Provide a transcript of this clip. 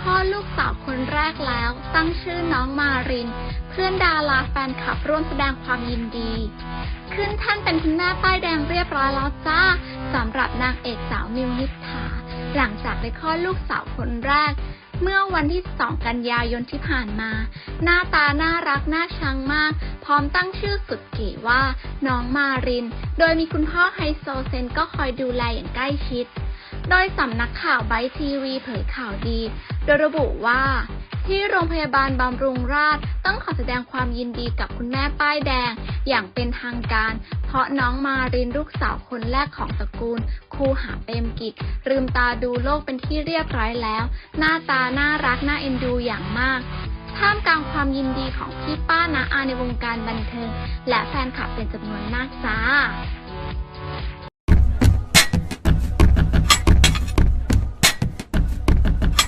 ข้อลูกสาวคนแรกแล้ว ตั้งชื่อน้องมาริน เพื่อนดาราแฟนคลับร่วมแสดงความยินดี ขึ้นท่านเป็นคุณแม่ป้ายแดงเรียบร้อยแล้วจ้าสำหรับนางเอกสาวมิวนิษฐา หลังจากได้คลอดลูกสาวคนแรก เมื่อวันที่ 2 กันยายนที่ผ่านมา หน้าตาน่ารักน่าชังมาก พร้อมตั้งชื่อสุดเก๋ว่า น้องมาริน โดยมีคุณพ่อไฮโซเซนก็คอยดูแลอย่างใกล้ชิด โดยสำนักข่าวไบทีวีเผยข่าวดี โดยระบุว่า ที่โรงพยาบาลบำรุงราษฎร์ต้องขอแสดงความยินดีกับคุณแม่ป้ายแดง อย่างเป็นทางการ เพราะน้องมารินลูกสาวคนแรกของตระกูล คูหาเปรมกิจลืมตาดูโลกเป็นที่เรียบร้อยแล้ว หน้าตาน่ารักน่าเอ็นดูอย่างมากท่ามกลางความยินดีของพี่ป้านาอาในวงการบันเทิง และแฟนคลับเป็นจำนวนมากจ้า